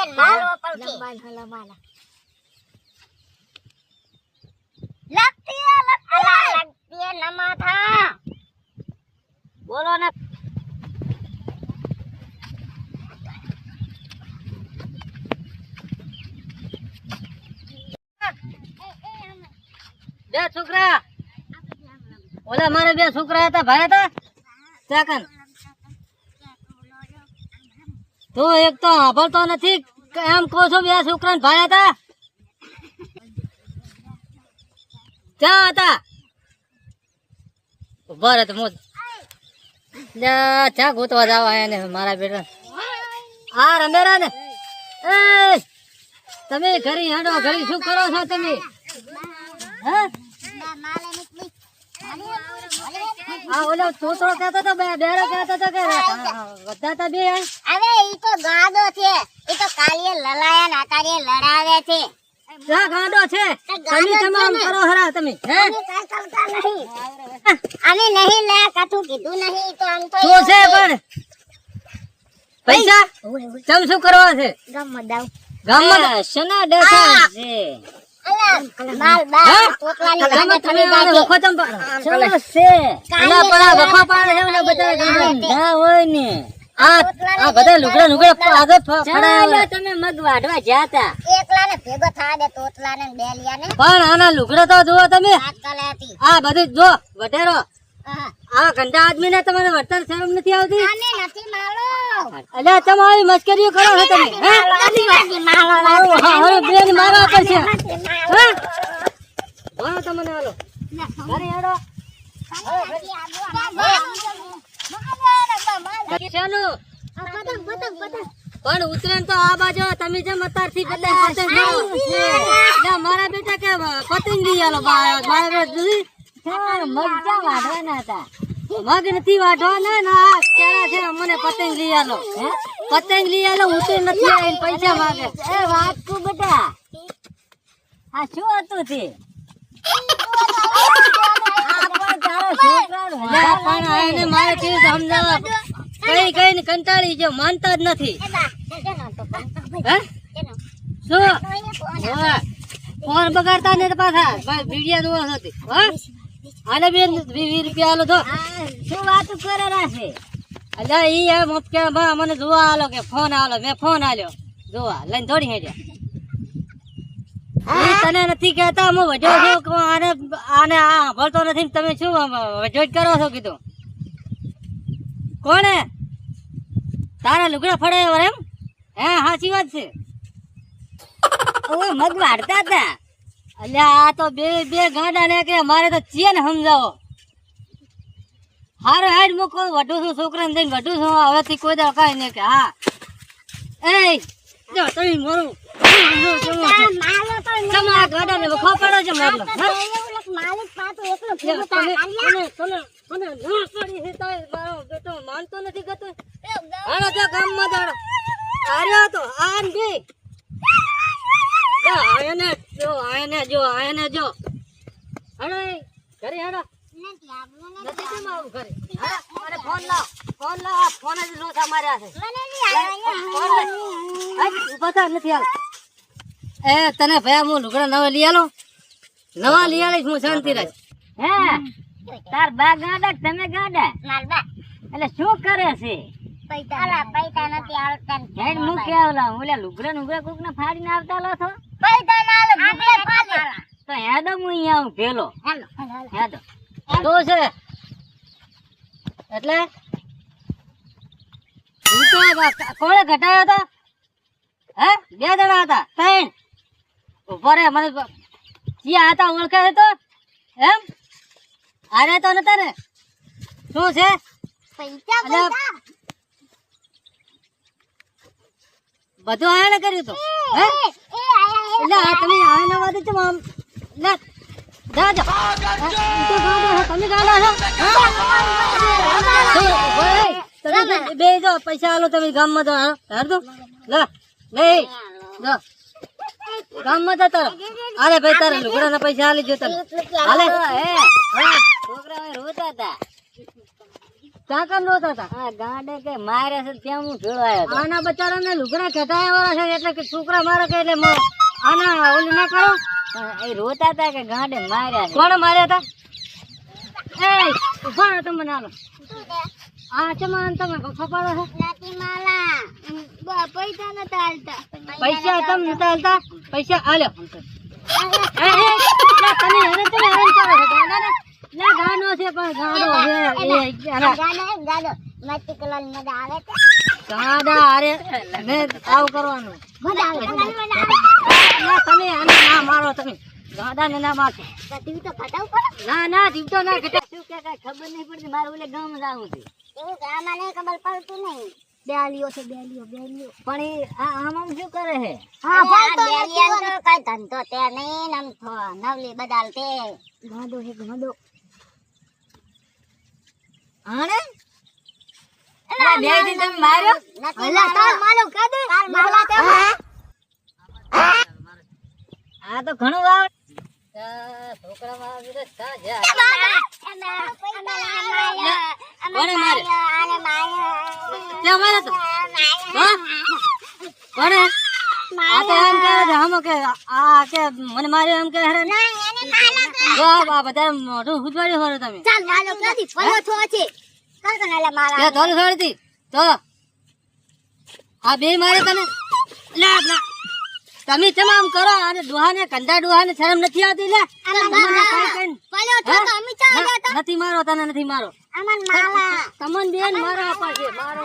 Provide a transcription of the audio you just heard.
લખતી માલો પડતી લખતી લખતી લખતી નમા થા. બોલો ને. બે છોકરા. ઓલા મારે બે છોકરા હતા ભાઈ હતા? ચાકન તું એક તો સાંભળતો નથી, એમ કહો છો, બે છોકરા ભાઈ હતા. ક્યાં હતા? ઊભા રહે હું ચા ગોતવા જાવ એને, મારા બેટા? હા રમેરા ને એ, તમે ઘરી હેડો, ઘરી શું કરો છો તમે? હે? આ ઓલો છોકરો કહેતો તો બે બેરો કહેતો તો કે વધતા તા બે અરે ઈ તો ગાડો છે. ઈ તો કાલીએ લલાયા નાતારીએ લડાવે છે. ક્યાં ગાડો છે? તમે તમામ કરો હરા તમે હે? અમે નહીં. અમે નહીં લે કથું કીધું નહીં તો આમ તો શું છે પણ. પૈસા? ચમ શું કરવા છે? ગમ દાવ ગામમાં સના ડેસા છે? પણ આના લુગડા તો જુઓ તમે. આ બધું જો વટેરો આ ઘંટા આદમી ને તમારે વર્તન શરમ નથી આવતી? નથી માલો અલ્યા તમારી મસ્કરીઓ કરો છો તમે હવે બેન મારવા પડશે હે? તમને હાલો. ઘરે હેડો. પણ ઉત્તરાયણ તો આ બાજુ તમે જેમ અત્યારથી બધા સાથે મારા બેટા કે પતંગ આલો મારા ક્યાં વાઢવાના હતા. મગ નથી વાઢવાના ને આ છે મને પતંગ લઈ આલો. પતંગ લઈ આલો ઉતર નથી આવીને પૈસા માંગે. એ વાટકુ બેટા? આ શું હતું તે? કંટાળી ગયો માનતા જ નથી. શું? ફોન બગાડતા ને પાછા વિડિયા જોવા હતી હા? આને બેન વી વી રૂપિયા આલો તો. શું વાત કરે છે? અલ્યા ઈ એમ કે બા મને જોવા આલો કે ફોન આલો મેં ફોન આલ્યો. જોવા લઈને થોડી હેડ્યા. તને નથી કહેતા હું વજો છું આને આને આ ભરતો નથી તમે શું વજો જ કરો છો કીધું? કોણે? તારા લુગડા ફળે એમ? હે સાચી વાત છે. ઓય મગ વાળતા હતા. અલ્યા આ તો બે બે ગાંડા ને કે મારે તો ચેન સમજાવો. હારો હેડ મૂકો વઢું છું છોકરાને દઈને વઢું છું હવેથી કોઈ દા કાંઈ નહીં કે હા. એ જો તમે મારું. માલો તો ગાડાને વખો પડો છે મારલો માલિક પાછું એકલો ના પડી તારે બેટો માનતો નથી ગતો. હાલો તો ગામમાં જાણો આર્યો તો આન બે આયને જો આયને જો આયને જો. હાલો ઘરે હાલો. નથી કેમ આવું ઘરે? હા ફોન લાવ. ફોન લાવ ફોન જ લોસા માર્યા છે. ફોન લે. હાય, ઊભા થા, નથી હાલ એ તને ભયા હું લુગડા નવા લઈ આલો? નવા લઈ આલીશ હું શાંતિ રાખ. હે તાર બા ગાડા તમે ગાડા? એટલે શું કરે છે? પૈસા પૈસા નથી આવતા. મૂકે આવલા. ઓલા લુગડા નુગડા કોક ને ફાડીને આવતા લો છો? પૈસા ના આલે ભૂખે ફાલે તો હેડો હું અહીંયા આવું ભેલો. હાલો હાલો હેડો. શું છે? એટલે? ઈ તો બા- કોણે ઘટાયો હતો હે? બે જણા હતા ત્રણ. ઊભો રે મને હતા ઓળખે છે તો? એમ? અરે તો નતા ને? શું છે? પૈસા પૈસા બધું. આને કર્યું તો? હે? એટલે આ તમે આના વાદે ચમ આમ લે જા જા. આ, ઈ તો ગાંડા તમે ગાંડા છો તમે બે- જો પૈસા આલો તમે ગામમાં તો હાલો, હાલ દો. લે લે જો. ગામમાં જતા અરે ભાઈ તારા લુગડાના પૈસા આલી જો તમે. હાલે છોકરા રોતા હતા. ત્યાં રોતા હતા? આ ગાંડે કે મારે છે ત્યાં હું હતો. આના બચારાને લુગડા કઢાયા વાળા છે એટલે કે છોકરા મારે કે એટલે મ- આના ઓલું ના કરો. એ રોતા હતા કે ગાંડે માર્યા. કોણ માર્યા હતા એ ઊભા તમે નાનો. આ ચમાન તમે ખપાડો છો? નાતી માલા. પૈસા નતા હાલતા પૈસા તમે નતા હાલતા પૈસા આલે તમે તમે હેરાન કરો છો. પણ ગાંડો છે. ગાડો મસ્તી કલર મજા આવે છે. ગાંડા હારે ને આવું કરવાનું. મજા આવે મજા ના તમે આને ના મારો તમે. ગાંડાને ના મારશો. ટીવી તો ફટાવ પડે ના? ના જીવતો ના ઘટે શું કે કઈ ખબર નહીં પડતી? મારે ઓલે ગામ જાવું છે. એવું આમાં નહીં ખબર પડતું નહીં. બેલીઓ છે બેલીઓ બેલીઓ. પણ એ આ આમ આમ શું કરે છે? હા બેલીઓ તો કઈ ધંધો તે નહીં નમ થો નવલી બદાલ તે ગાડો હે ગાડો. આણે? એલા બે દિન તમે માર્યો? અલા તાર માલો કાદે તાર માલા તે આ તો ઘણું હા? મને મારે એમ કે બધા મોટું ઉજવાડ્યું હોય તમે તે આ બે મારે તમે. તમે તમામ કરો અને ડોહાને કંધા ડોહાને શરમ નથી આવતી લે. નથી મારો તને નથી મારો. તમન બેન મારો આપા છે. મારો.